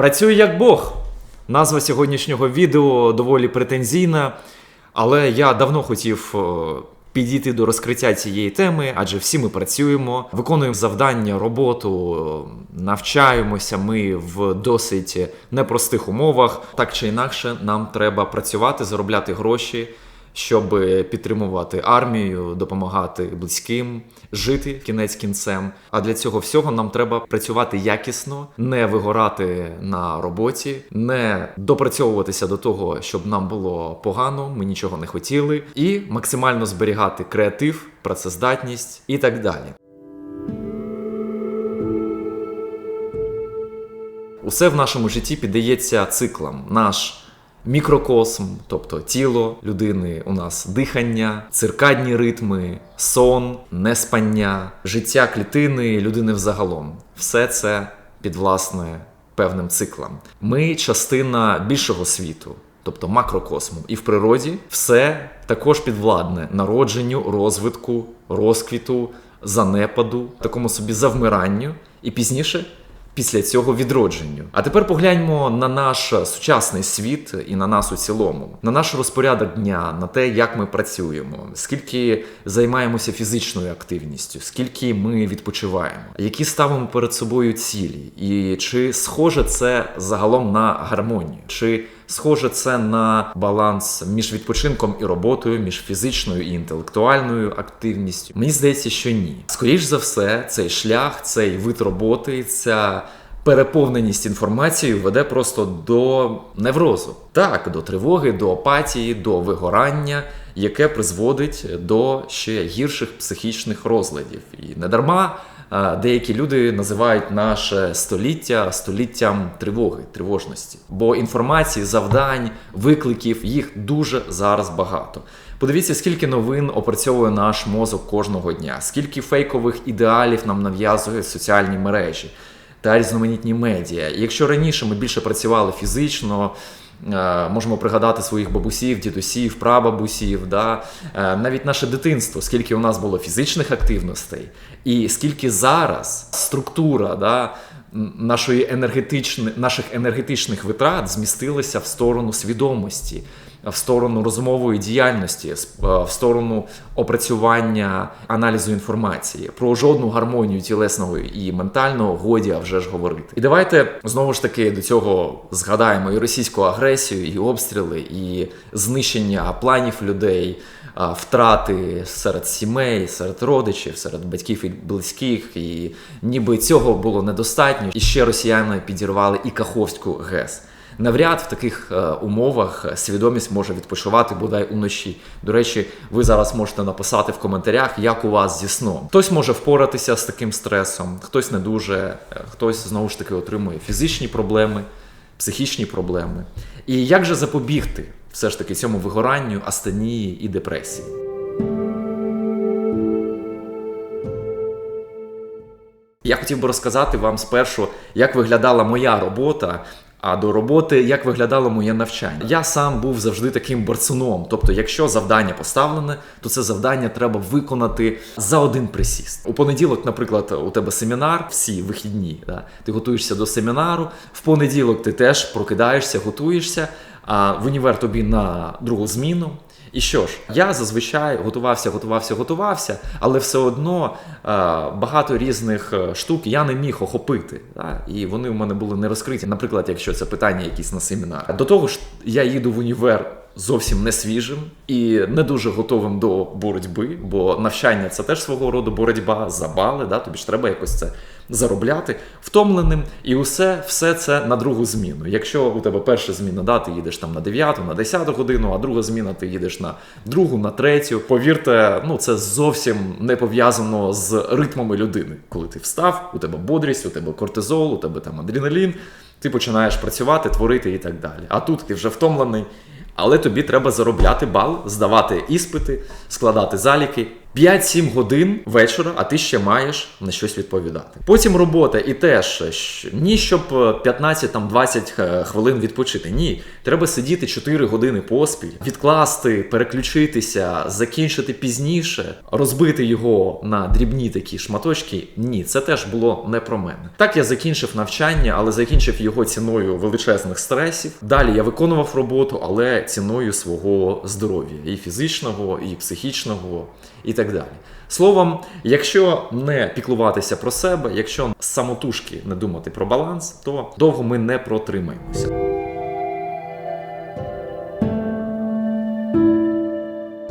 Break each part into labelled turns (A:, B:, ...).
A: Працюю як Бог. Назва сьогоднішнього відео доволі претензійна, але я давно хотів е, підійти до розкриття цієї теми, адже всі ми працюємо, виконуємо завдання, роботу, е, навчаємося ми в досить непростих умовах. Так чи інакше, нам треба працювати, заробляти гроші. Щоб підтримувати армію, допомагати близьким, жити кінець кінцем. А для цього всього нам треба працювати якісно, не вигорати на роботі, не допрацьовуватися до того, щоб нам було погано, ми нічого не хотіли, і максимально зберігати креатив, працездатність і так далі. Усе в нашому житті піддається циклам. Наш мікрокосм, тобто тіло людини, у нас дихання, циркадні ритми, сон, неспання, життя клітини, людини взагалом. Все це підвласне певним циклам. Ми частина більшого світу. Тобто макрокосму, і в природі все також підвладне народженню, розвитку, розквіту, занепаду, такому собі завмиранню, і пізніше після цього відродженню. А тепер погляньмо на наш сучасний світ і на нас у цілому, на наш розпорядок дня, на те, як ми працюємо, скільки займаємося фізичною активністю, скільки ми відпочиваємо, які ставимо перед собою цілі, і чи схоже це загалом на гармонію, чи схоже це на баланс між відпочинком і роботою, між фізичною і інтелектуальною активністю? Мені здається, що ні. Скоріш за все, цей шлях, цей вид роботи, ця переповненість інформацією веде просто до неврозу, так, до тривоги, до апатії, до вигорання, яке призводить до ще гірших психічних розладів. І не дарма. а, Деякі люди називають наше століття століттям тривоги, тривожності, бо інформації, завдань, викликів їх дуже зараз багато. Подивіться, скільки новин опрацьовує наш мозок кожного дня, скільки фейкових ідеалів нам нав'язують соціальні мережі та різноманітні медіа. Якщо раніше ми більше працювали фізично. е, Можемо пригадати своїх бабусів, дідусів, прабабусів, да? е, навіть наше дитинство, скільки у нас було фізичних активностей, і скільки зараз структура да, нашої енергетичних наших енергетичних витрат змістилася в сторону свідомості, в сторону розумової діяльності, е, в сторону опрацювання аналізу інформації. Про жодну гармонію тілесного і ментального годі а вже ж говорити. І давайте знову ж таки до цього згадаємо і російську агресію, і обстріли, і знищення планів людей. Втрати серед сімей, серед родичів, серед батьків і близьких, і ніби цього було недостатньо. І ще росіяни підірвали і Каховську ГЕС. Навряд в таких е, умовах свідомість може відпочивати бодай уночі. До речі, ви зараз можете написати в коментарях, як у вас зі сном. Хтось може впоратися з таким стресом, хтось не дуже, е, хтось знову ж таки отримує фізичні проблеми, психічні проблеми. І як же запобігти все ж таки цьому вигоранню, астенії і депресії? Я хотів би розказати вам спершу, як виглядала моя робота. А до роботи як виглядало моє навчання. Я сам був завжди таким борцуном. Тобто, якщо завдання поставлене, то це завдання треба виконати за один присіст. У понеділок, наприклад, у тебе семінар, всі вихідні. Да? Ти готуєшся до семінару. В понеділок ти теж прокидаєшся, готуєшся. А в універ тобі на другу зміну. І що ж, я зазвичай готувався, готувався, готувався, але все одно е, багато різних е, штук я не міг охопити. І вони в мене були не розкриті. Наприклад, якщо це питання якісь на семінар. До того ж, я їду в універ зовсім не свіжим і не дуже готовим до боротьби, бо навчання це теж свого роду боротьба за бали. Да? Тобі ж треба якось це заробляти, втомленим, і усе все це на другу зміну. Якщо у тебе перша зміна, да, ти їдеш там на 9, на 10 годину, а друга зміна ти їдеш на другу, на третю. Повірте, ну це зовсім не пов'язано з ритмами людини. Коли ти встав, у тебе бодрість, у тебе кортизол, у тебе там адреналін, ти починаєш працювати, творити і так далі. А тут ти вже втомлений. Але тобі треба заробляти бал, здавати іспити, складати заліки 5-7 годин вечора, а ти ще маєш на щось відповідати. Потім робота і теж ні, щоб е, 15-20 е, хвилин відпочити. Ні, треба сидіти 4 години поспіль, відкласти, переключитися, закінчити пізніше, розбити його на дрібні такі шматочки. Ні, це теж було не про мене. Так я закінчив навчання, але закінчив його ціною величезних стресів. Далі я виконував роботу, але ціною свого здоров'я і фізичного, і психічного, і так далі. Словом, якщо не піклуватися про себе, якщо самотужки не думати про баланс, то довго ми не протримаємося.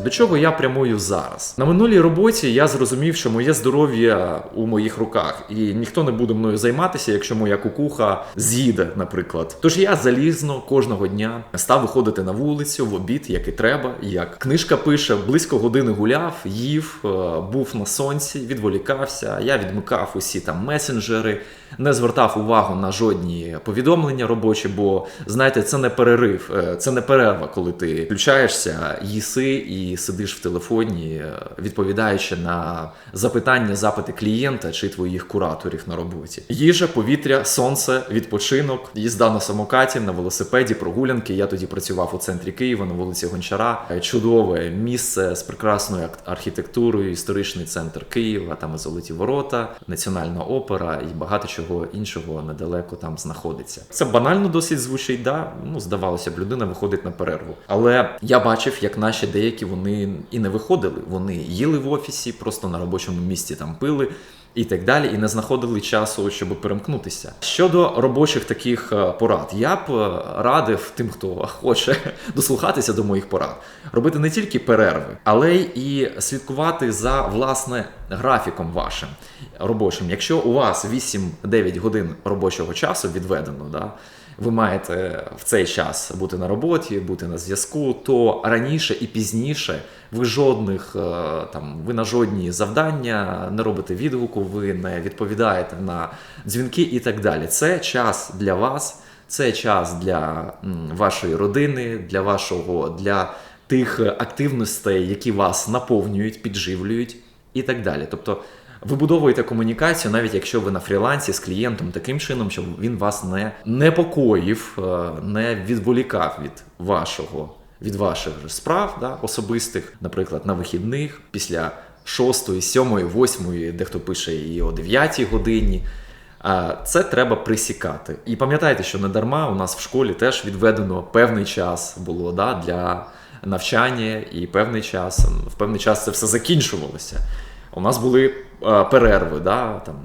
A: До чого я прямую зараз? На минулій роботі я зрозумів, що моє здоров'я у моїх руках, і ніхто не буде мною займатися, якщо моя кукуха з'їде, наприклад. Тож я залізно кожного дня став виходити на вулицю в обід, як і треба. Як книжка пише, близько години гуляв, їв, е, був на сонці, відволікався. Я відмикав усі там месенджери, не звертав увагу на жодні повідомлення робочі, бо знаєте, це не перерив, е, це не перерва, коли ти включаєшся, їси і сидиш в телефоні, е, відповідаючи на запитання, запити клієнта чи твоїх кураторів на роботі. Їжа, повітря, сонце, відпочинок, їзда на самокаті, на велосипеді, прогулянки. Я тоді працював у центрі Києва на вулиці Гончара. Е, Чудове місце з прекрасною архітектурою, історичний центр Києва, там і золоті ворота, національна опера і багато чого іншого недалеко там знаходиться. Це банально досить звучить, да? Ну, здавалося б, людина виходить на перерву. Але я бачив, як наші деякі вони і не виходили. Вони їли в офісі, просто на робочому місці там пили. І так далі, і не знаходили часу, щоб перемкнутися. Щодо робочих таких е, порад, я б е, радив тим, хто хоче дослухатися до моїх порад, робити не тільки перерви, але й слідкувати за власне графіком вашим робочим. Якщо у вас 8-9 годин робочого часу відведено, да, ви маєте в цей час бути на роботі, бути на зв'язку, то раніше і пізніше ви жодних е, там, ви на жодні завдання не робите відгуку, ви не відповідаєте на дзвінки і так далі. Це час для вас, це час для вашої родини, для вашого для тих активностей, які вас наповнюють, підживлюють і так далі. Тобто вибудовуєте комунікацію, навіть якщо ви на фрілансі з клієнтом таким чином, щоб він вас не непокоїв, е, не відволікав від вашого. Від ваших справ да, особистих, наприклад, на вихідних, після 6, 7, 8, дехто пише і о 9 годині. Це треба присікати. І пам'ятайте, що не дарма у нас в школі теж відведено певний час було да, для навчання, і певний час, в певний час це все закінчувалося. У нас були е, перерви, да, там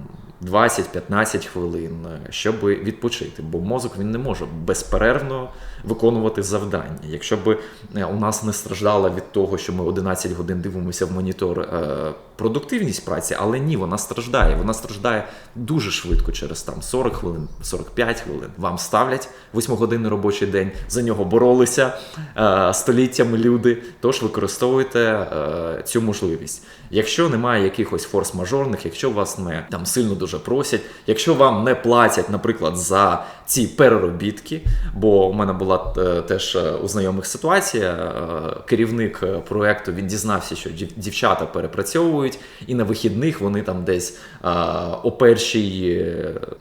A: 20-15 хвилин, щоб відпочити, бо мозок він не може безперервно виконувати завдання. Якщо б е, у нас не страждала від того, що ми 11 годин дивимося в монітор е, продуктивність праці, але ні, вона страждає. Вона страждає дуже швидко через там 40 хвилин, 45 хвилин. Вам ставлять 8-годинний робочий день, за нього боролися е, століттями люди. Тож використовуйте цю можливість. Якщо немає якихось форс-мажорних, якщо вас не там сильно дуже просять, якщо вам не платять, наприклад, за ці переробітки, бо у мене була е, теж е, у знайомих ситуація, е, керівник проекту він дізнався, що дів- дівчата перепрацьовують, і на вихідних вони там десь о першій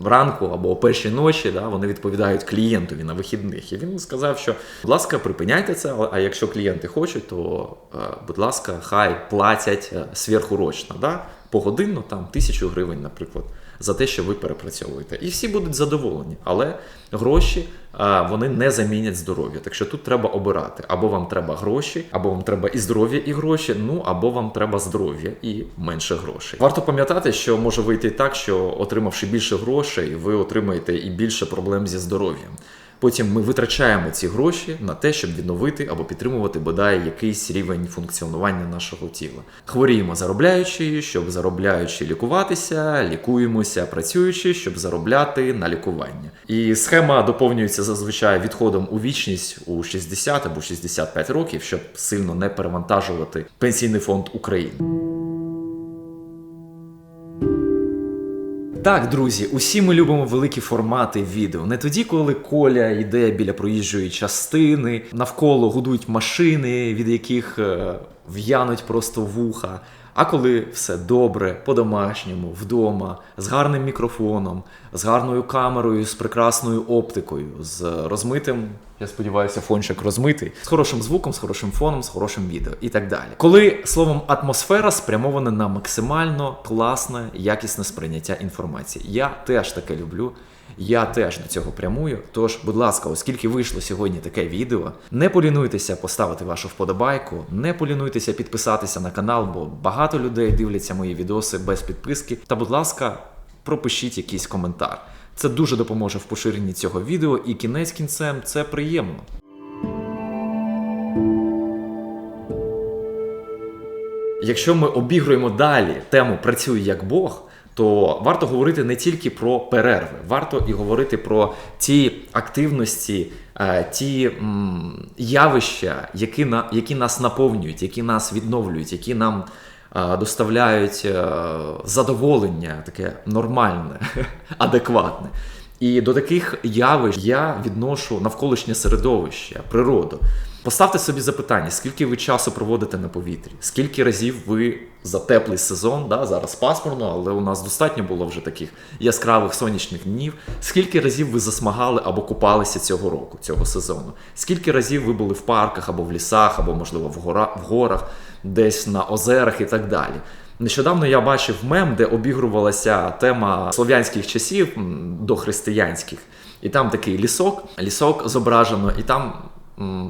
A: ранку або о першій ночі да, вони відповідають клієнтові на вихідних. І він сказав, що будь ласка, припиняйте це, а якщо клієнти хочуть, то будь ласка, хай платять сверхурочно, да? погодинно там тисячу гривень, наприклад, за те, що ви перепрацьовуєте. І всі будуть задоволені. Але гроші вони не замінять здоров'я. Так що тут треба обирати. Або вам треба гроші, або вам треба і здоров'я, і гроші, ну або вам треба здоров'я і менше грошей. Варто пам'ятати, що може вийти так, що отримавши більше грошей, ви отримаєте і більше проблем зі здоров'ям. Потім ми витрачаємо ці гроші на те, щоб відновити або підтримувати бодай якийсь рівень функціонування нашого тіла. Хворіємо заробляючи, щоб заробляючи лікуватися, лікуємося працюючи, щоб заробляти на лікування. І схема доповнюється зазвичай відходом у вічність у 60 або 65 років, щоб сильно не перевантажувати пенсійний фонд України. Так, друзі, усі ми любимо великі формати відео. Не тоді, коли коля йде біля проїжджої частини, навколо гудуть машини, від яких е, в'януть просто вуха. А коли все добре, по-домашньому, вдома, з гарним мікрофоном, з гарною камерою, з прекрасною оптикою, з розмитим, я сподіваюся, фончик розмитий, з хорошим звуком, з хорошим фоном, з хорошим відео і так далі. Коли словом атмосфера спрямована на максимально класне, якісне сприйняття інформації. Я теж таке люблю. Я теж до цього прямую. Тож, будь ласка, оскільки вийшло сьогодні таке відео, не полінуйтеся поставити вашу вподобайку, не полінуйтеся підписатися на канал, бо багато людей дивляться мої відоси без підписки. Та, будь ласка, пропишіть якийсь коментар. Це дуже допоможе в поширенні цього відео, і кінець кінцем це приємно. Якщо ми обігруємо далі тему Працюй як Бог, то варто говорити не тільки про перерви, варто і говорити про ті активності, е, ті явища, які, на, які нас наповнюють, які нас відновлюють, які нам е, доставляють е, задоволення, таке нормальне, адекватне. І до таких явищ я відношу навколишнє середовище, природу. Поставте собі запитання, скільки ви часу проводите на повітрі, скільки разів ви за теплий сезон, да, зараз пасмурно, але у нас достатньо було вже таких яскравих сонячних днів. Скільки разів ви засмагали або купалися цього року, цього сезону? Скільки разів ви були в парках або в лісах, або, можливо, в, гора, в горах, десь на озерах і так далі. Нещодавно я бачив мем, де обігрувалася тема слов'янських часів до християнських, і там такий лісок, лісок зображено, і там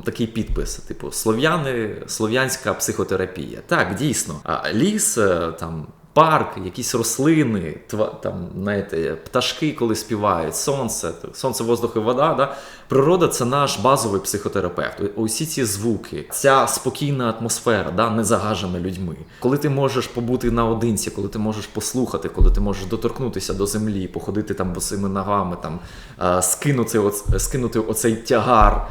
A: такий підпис: типу Слов'яни, слов'янська психотерапія. Так, дійсно, а ліс е, там. Парк, якісь рослини, там, знаєте, пташки, коли співають, сонце, сонце, воздух і вода. Да? Природа це наш базовий психотерапевт. Усі ці звуки, ця спокійна атмосфера, да, не загажена людьми. Коли ти можеш побути наодинці, коли ти можеш послухати, коли ти можеш доторкнутися до землі, походити там босими ногами, там, скинути, оц, скинути оцей тягар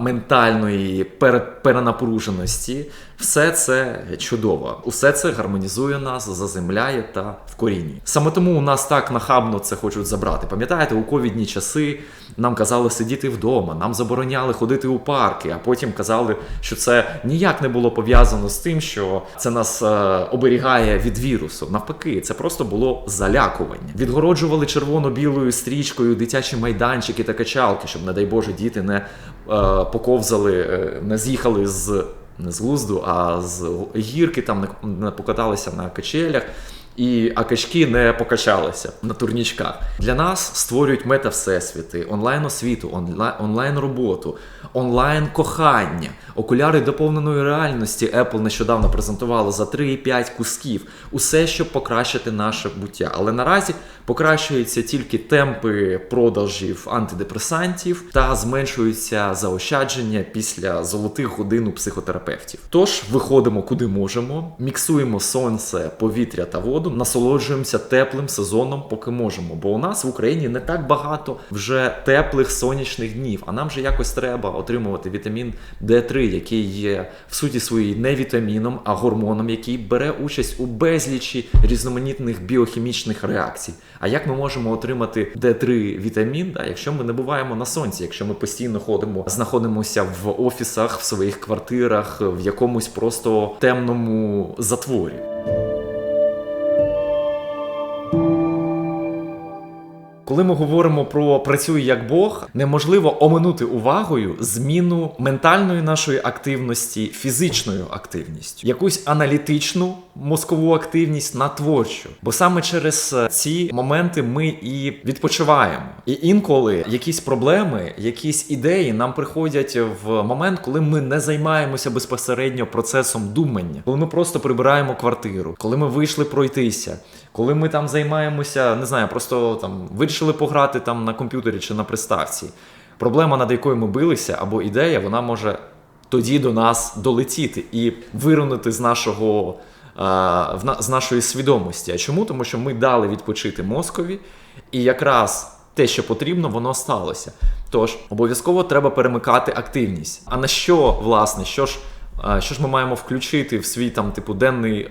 A: ментальної пере- перенапруженості, все це чудово. Усе це гармонізує нас, заземляє та вкорінює. Саме тому у нас так нахабно це хочуть забрати. Пам'ятаєте, у ковідні часи нам казали сидіти вдома, нам забороняли ходити у парки, а потім казали, що це ніяк не було пов'язано з тим, що це нас е, оберігає від вірусу. Навпаки, це просто було залякування. Відгороджували червоно-білою стрічкою дитячі майданчики та качалки, щоб, не дай Боже, діти не поковзали, е, не з'їхали з не з глузду, а з гірки там не, покаталися на качелях. І а качки не покачалися на турнічках. Для нас створюють мета-всесвіти, онлайн-освіту, онлайн-роботу, онлайн-кохання, окуляри доповненої реальності. Apple нещодавно презентувала за 3,5 кусків. Усе, щоб покращити наше буття. Але наразі покращуються тільки темпи продажів антидепресантів та зменшуються заощадження після золотих годин у психотерапевтів. Тож виходимо куди можемо, міксуємо сонце, повітря та воду, насолоджуємося теплим сезоном, поки можемо. Бо у нас в Україні не так багато вже теплих сонячних днів, а нам же якось треба отримувати вітамін D3, який є в суті своїй не вітаміном, а гормоном, який бере участь у безлічі різноманітних біохімічних реакцій. А як ми можемо отримати Д3 вітамін, да, якщо ми не буваємо на сонці, якщо ми постійно ходимо, знаходимося в офісах, в своїх квартирах, в якомусь просто темному затворі? Коли ми говоримо про працюй як Бог, неможливо оминути увагою зміну ментальної нашої активності фізичною активністю, якусь аналітичну мозкову активність на творчу. Бо саме через е, ці моменти ми і відпочиваємо. І інколи якісь проблеми, якісь ідеї нам приходять в момент, коли ми не займаємося безпосередньо процесом думання, коли ми просто прибираємо квартиру, коли ми вийшли пройтися. Коли ми там займаємося, не знаю, просто там вирішили пограти там на комп'ютері чи на приставці. Проблема, над якою ми билися, або ідея, вона може тоді до нас долетіти і вирунути з нашого з нашої свідомості. А чому? Тому що ми дали відпочити мозкові, і якраз те, що потрібно, воно сталося. Тож обов'язково треба перемикати активність. А на що, власне, що ж? Що ж ми маємо включити в свій там типу денний е,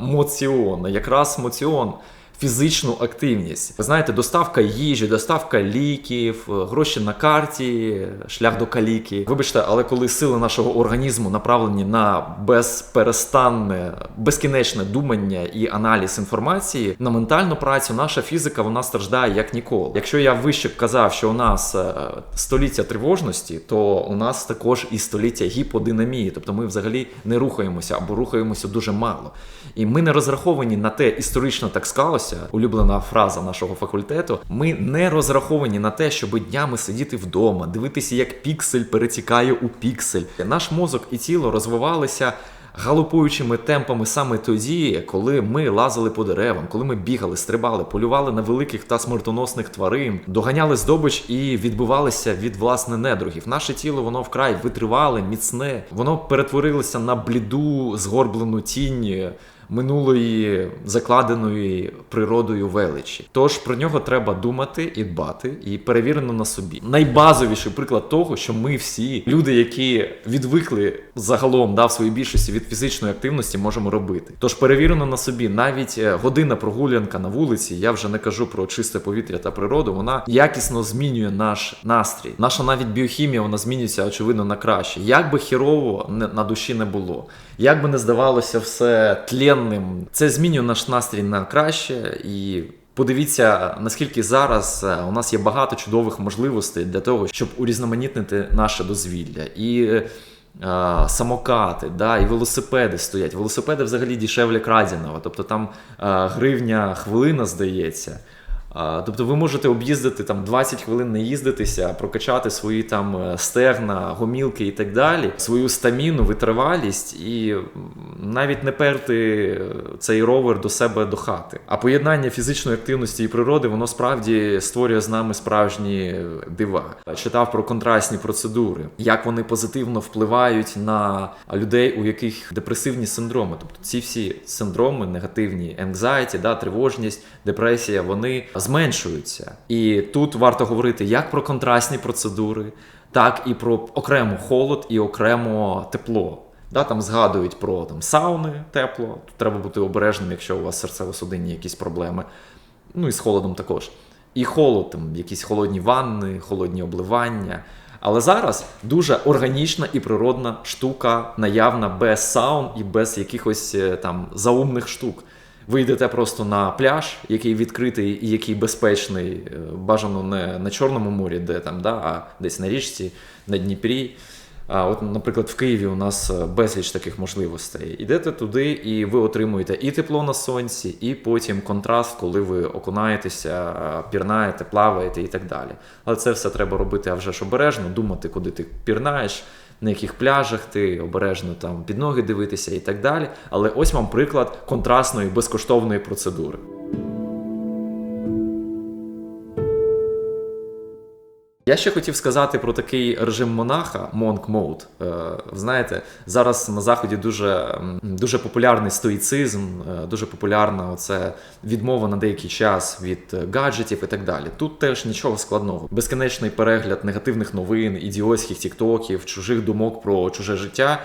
A: моціон? Якраз моціон фізичну активність. Ви знаєте, доставка їжі, доставка ліків, е, гроші на карті, шлях до каліки. Вибачте, але коли сили нашого організму направлені на безперестанне, безкінечне думання і аналіз інформації, на ментальну працю, наша фізика вона страждає як ніколи. Якщо я вище казав, що у нас е, століття тривожності, то у нас також і століття гіподинамії, тобто ми взагалі не рухаємося або рухаємося дуже мало. І ми не розраховані на те, історично так склалося, улюблена фраза нашого факультету. Ми не розраховані на те, щоб днями сидіти вдома, дивитися, як піксель перетікає у піксель. Наш мозок і тіло розвивалися. Галопуючими темпами саме тоді, коли ми лазили по деревам, коли ми бігали, стрибали, полювали на великих та смертоносних тварин, доганяли здобич і відбивалися від власне недругів. Наше тіло воно вкрай витривале, міцне, воно перетворилося на бліду, згорблену тінь минулої закладеної природою величі. Тож про нього треба думати і дбати, і перевірено на собі. Найбазовіший приклад того, що ми всі люди, які відвикли загалом да, в своїй більшості від фізичної активності, можемо робити. Тож перевірено на собі, навіть е, година прогулянка на вулиці, я вже не кажу про чисте повітря та природу. Вона якісно змінює наш настрій. Наша навіть біохімія вона змінюється очевидно на краще. Як би хірово на душі не було, як би не здавалося все тленним, це змінює наш настрій на краще і. Подивіться, наскільки зараз е, у нас є багато чудових можливостей для того, щоб урізноманітнити наше дозвілля. І е, самокати, да, і велосипеди стоять. Велосипеди взагалі дешевле краденого. Тобто там е, гривня хвилина, здається. Тобто ви можете об'їздити там 20 хвилин не їздитися, прокачати свої там е, стегна, гомілки і так далі, свою стаміну, витривалість і навіть не перти е, цей ровер до себе до хати. А поєднання фізичної активності і природи воно справді створює з нами справжні е, дива. Читав про контрастні процедури, як вони позитивно впливають на людей, у яких депресивні синдроми. Тобто ці всі синдроми, негативні anxiety, да, тривожність, депресія, вони зменшуються. І тут варто говорити як про контрастні процедури, так і про окремо холод і окремо тепло. Да, там згадують про там, сауни тепло. Тут треба бути обережним, якщо у вас серцево-судинні якісь проблеми. Ну і з холодом також. І холод, там, якісь холодні ванни, холодні обливання. Але зараз дуже органічна і природна штука наявна без саун і без якихось е, там заумних штук. Ви йдете просто на пляж, який відкритий і який безпечний, е, бажано не на Чорному морі, де там, да, а десь на річці, на Дніпрі. А от, наприклад, в Києві у нас е, безліч таких можливостей. Ідете туди, і ви отримуєте і тепло на сонці, і потім контраст, коли ви окунаєтеся, е, пірнаєте, плаваєте і так далі. Але це все треба робити а вже ж обережно, думати, куди ти пірнаєш, на яких пляжах ти обережно там під ноги дивитися і так далі. Але ось вам приклад контрастної безкоштовної процедури. Я ще хотів сказати про такий режим монаха, Mode. Ви знаєте, зараз на заході дуже, дуже популярний стоїцизм, е, дуже популярна оце відмова на деякий час від е, гаджетів і так далі. Тут теж нічого складного. Безкінечний перегляд негативних новин, ідіотських тіктоків, чужих думок про чуже життя.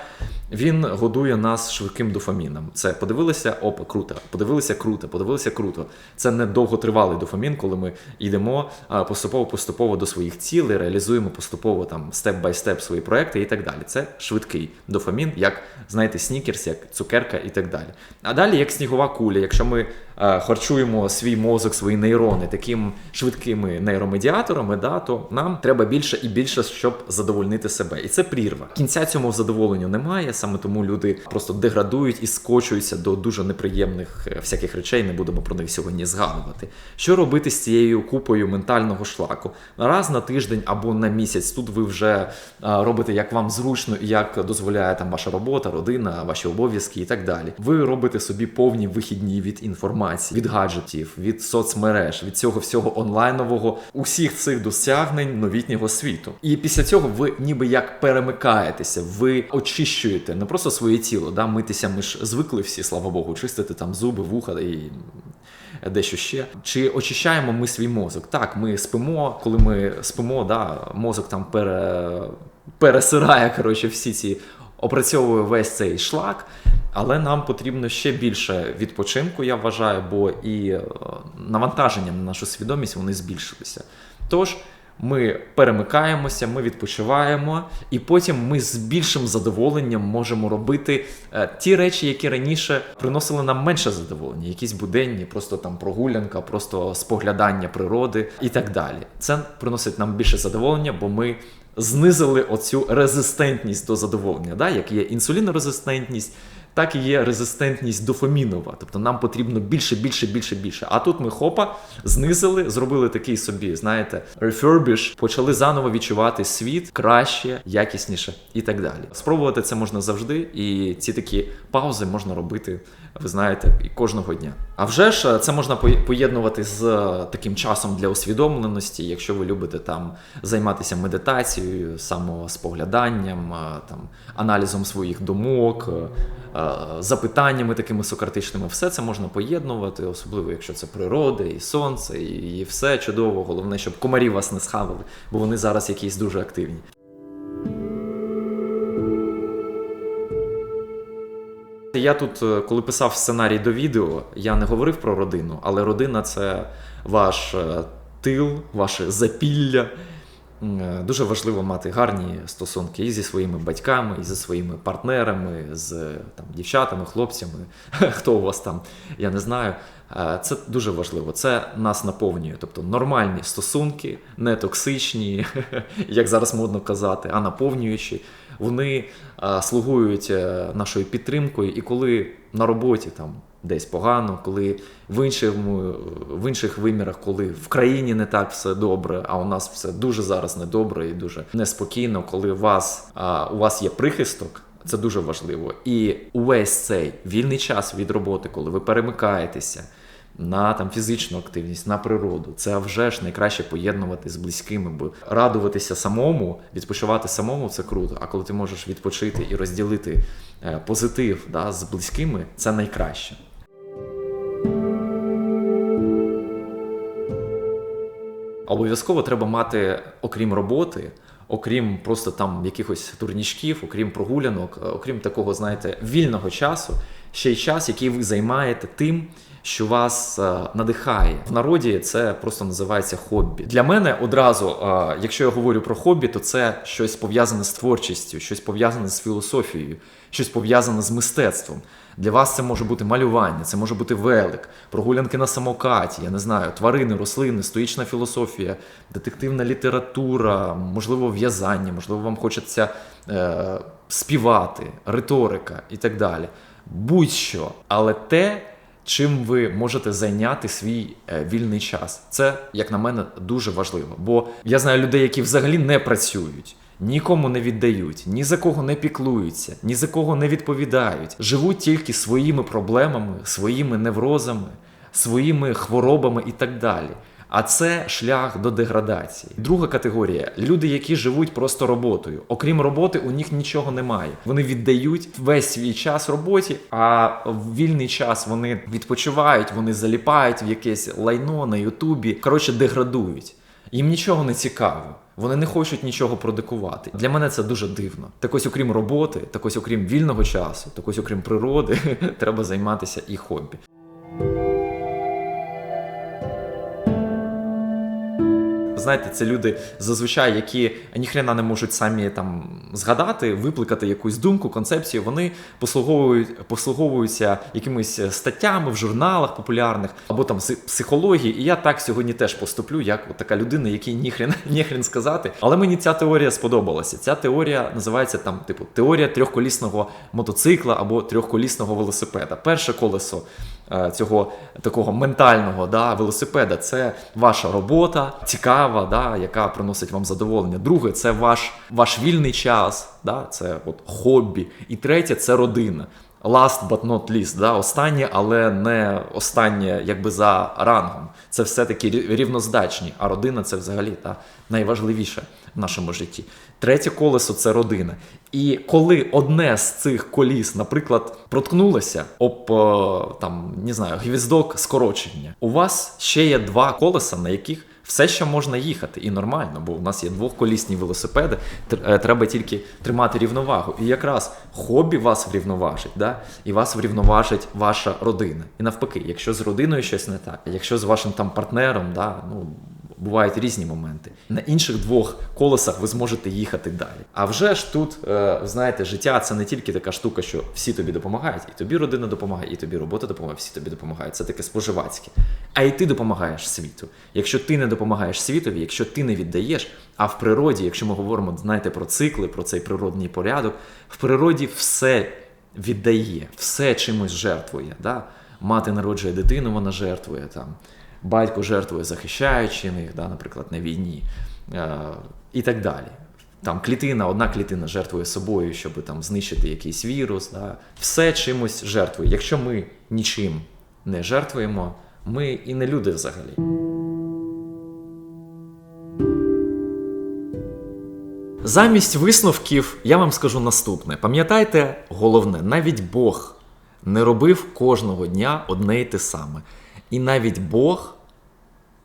A: Він годує нас швидким дофаміном. Це подивилися, опа, круто, подивилися круто, подивилися круто. Це не довготривалий дофамін, коли ми йдемо поступово-поступово до своїх цілей, реалізуємо поступово там степ-бай-степ свої проекти і так далі. Це швидкий дофамін, як знаєте, снікерс, як цукерка і так далі. А далі як снігова куля, якщо ми харчуємо свій мозок, свої нейрони таким швидкими нейромедіаторами, да, то нам треба більше і більше, щоб задовольнити себе. І це прірва. Кінця цьому задоволенню немає, саме тому люди просто деградують і скочуються до дуже неприємних е, всяких речей. Не будемо про них сьогодні згадувати. Що робити з цією купою ментального шлаку? Раз на тиждень або на місяць. Тут ви вже е, робите як вам зручно і як дозволяє там ваша робота, родина, ваші обов'язки і так далі. Ви робите собі повні вихідні від інформації, від гаджетів, від соцмереж, від цього всього онлайнового, усіх цих досягнень новітнього світу. І після цього ви ніби як перемикаєтеся, ви очищуєте не просто своє тіло, да, митися. Ми ж звикли всі, слава Богу, чистити там зуби, вуха і дещо ще. Чи очищаємо ми свій мозок? Так, ми спимо, коли ми спимо, да, мозок там пере... пересирає коротше, всі ці опрацьовує весь цей шлак. Але нам потрібно ще більше відпочинку, я вважаю, бо і е, навантаження на нашу свідомість вони збільшилися. Тож ми перемикаємося, ми відпочиваємо, і потім ми з більшим задоволенням можемо робити е, ті речі, які раніше приносили нам менше задоволення, якісь буденні, просто там прогулянка, просто споглядання природи і так далі. Це приносить нам більше задоволення, бо ми знизили оцю резистентність до задоволення, да? як є інсулінорезистентність, так і є резистентність дофамінова. Тобто нам потрібно більше, більше, більше, більше. А тут ми хопа знизили, зробили такий собі, знаєте, refurbish, почали заново відчувати світ краще, якісніше і так далі. Спробувати це можна завжди, і ці такі паузи можна робити, ви знаєте, і кожного дня. А вже ж це можна поєднувати з е, таким часом для усвідомленості, якщо ви любите там займатися медитацією, самоспогляданням, е, там аналізом своїх думок, е, е, запитаннями такими сократичними, все це можна поєднувати, особливо якщо це природа і сонце, і, все чудово. Головне, щоб комарі вас не схавали, бо вони зараз якісь дуже активні. Я тут, е, коли писав сценарій до відео, я не говорив про родину, але родина це ваш е, тил, ваше запілля. Е, Дуже важливо мати гарні стосунки і зі своїми батьками, і зі своїми партнерами, з там, дівчатами, хлопцями, хто у вас там, я не знаю. Е, Це дуже важливо. Це нас наповнює. Тобто нормальні стосунки, не токсичні, як зараз модно казати, а наповнюючі. Вони е, слугують нашою підтримкою, і коли на роботі там десь погано, коли в іншому, в інших вимірах, коли в країні не так все добре, а у нас все дуже зараз недобре і дуже неспокійно, коли у вас, а, у вас є прихисток. Це дуже важливо. І увесь цей вільний час від роботи, коли ви перемикаєтеся на там фізичну активність, на природу, це вже ж найкраще поєднувати з близькими, бо радуватися самому, відпочивати самому це круто. А коли ти можеш відпочити і розділити е, позитив да, з близькими, це найкраще. Обов'язково треба мати, окрім роботи, окрім просто там якихось турнічків, окрім прогулянок, е, окрім такого, знаєте, вільного часу, ще й час, який ви займаєте тим, що вас е, надихає. В народі це просто називається хобі. Для мене одразу, е, якщо я говорю про хобі, то це щось пов'язане з творчістю, щось пов'язане з філософією, щось пов'язане з мистецтвом. Для вас це може бути малювання, це може бути велик, прогулянки на самокаті, я не знаю, тварини, рослини, стоїчна філософія, детективна література, можливо, в'язання, можливо, вам хочеться е, співати, риторика і так далі. Будь-що, але те, чим ви можете зайняти свій е, вільний час. Це, як на мене, дуже важливо. Бо я знаю людей, які взагалі не працюють. Нікому не віддають, ні за кого не піклуються, ні за кого не відповідають. Живуть тільки своїми проблемами, своїми неврозами, своїми хворобами і так далі. А це шлях до деградації. Друга категорія люди, які живуть просто роботою. Окрім роботи, у них нічого немає. Вони віддають весь свій час роботі, а в вільний час вони відпочивають, вони заліпають в якесь лайно на Ютубі. Коротше, деградують. Їм нічого не цікаво. Вони не хочуть нічого продикувати. Для мене це дуже дивно. Так ось, окрім роботи, так ось, окрім вільного часу, так ось, окрім природи, треба займатися і хобі. Знаєте, це люди зазвичай, які ніхрена не можуть самі там згадати, випликати якусь думку, концепцію. Вони послуговують, послуговуються якимись статтями в журналах популярних або там пси- психології. І я так сьогодні теж поступлю, як от така людина, якій ніхрен, ніхрен сказати. Але мені ця теорія сподобалася. Ця теорія називається там, типу, теорія трьохколісного мотоцикла або трьохколісного велосипеда. Перше колесо е, цього такого ментального да, велосипеда це ваша робота, цікава, да, яка приносить вам задоволення. Друге, це ваш, ваш вільний час, да, це от хобі. І третє це родина. Last but not least, да, останнє, але не останнє якби за рангом. Це все-таки рівноздачні, а родина це взагалі та, найважливіше в нашому житті. Третє колесо це родина. І коли одне з цих коліс, наприклад, проткнулося об е, там, не знаю, гвіздок скорочення, у вас ще є два колеса, на яких Все, що можна їхати, і нормально, бо у нас є двохколісні велосипеди, е, треба тільки тримати рівновагу. І якраз хобі вас врівноважить, да? і вас врівноважить ваша родина. І навпаки, якщо з родиною щось не так, якщо з вашим там партнером, да, ну. Бувають різні моменти. На інших двох колесах ви зможете їхати далі. А вже ж тут, е, знаєте, життя це не тільки така штука, що всі тобі допомагають, і тобі родина допомагає, і тобі робота допомагає, всі тобі допомагають. Це таке споживацьке. А і ти допомагаєш світу. Якщо ти не допомагаєш світові, якщо ти не віддаєш, а в природі, якщо ми говоримо, знаєте, про цикли, про цей природний порядок, в природі все віддає, все чимось жертвує. Да? Мати народжує дитину, вона жертвує там. Батько жертвує, захищаючи їх, да, наприклад, на війні е, і так далі. Там клітина, одна клітина жертвує собою, щоб там знищити якийсь вірус. Да. Все чимось жертвує. Якщо ми нічим не жертвуємо, ми і не люди взагалі. Замість висновків я вам скажу наступне: пам'ятайте, головне, навіть Бог не робив кожного дня одне й те саме. І навіть Бог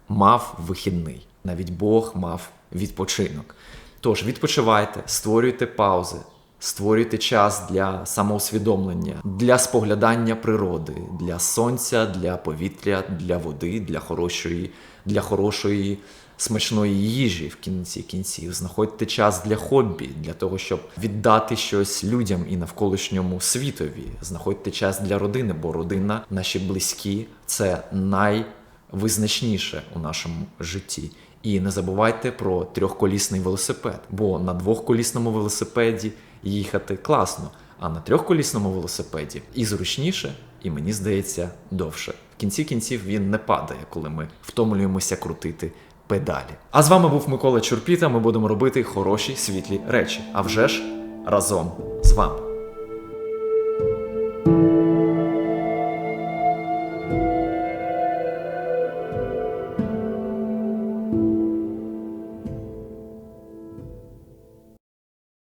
A: мав вихідний, навіть Бог мав відпочинок. Тож відпочивайте, створюйте паузи, створюйте час для самоусвідомлення, для споглядання природи, для сонця, для повітря, для води, для хорошої, для хорошої смачної їжі в кінці кінців. Знаходьте час для хобі, для того, щоб віддати щось людям і навколишньому світові. Знаходьте час для родини, бо родина, наші близькі це найвизначніше у нашому житті. І не забувайте про трьохколісний велосипед, бо на двохколісному велосипеді їхати класно, а на трьохколісному велосипеді і зручніше, і мені здається, довше. В кінці кінців він не падає, коли ми втомлюємося крутити педалі. А з вами був Микола Чурпіта. Ми будемо робити хороші світлі речі. А вже ж разом з вами.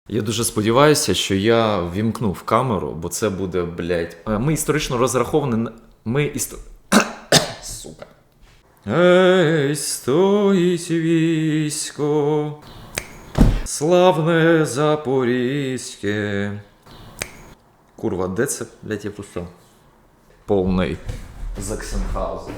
A: Я дуже сподіваюся, що я вімкнув камеру, бо це буде, блядь. е, Ми історично розраховані. Ми істо... Ей, стоїть військо. Славне Запорізьке. Курва, де це, блядь, я пустив? Повний Заксенхаузен.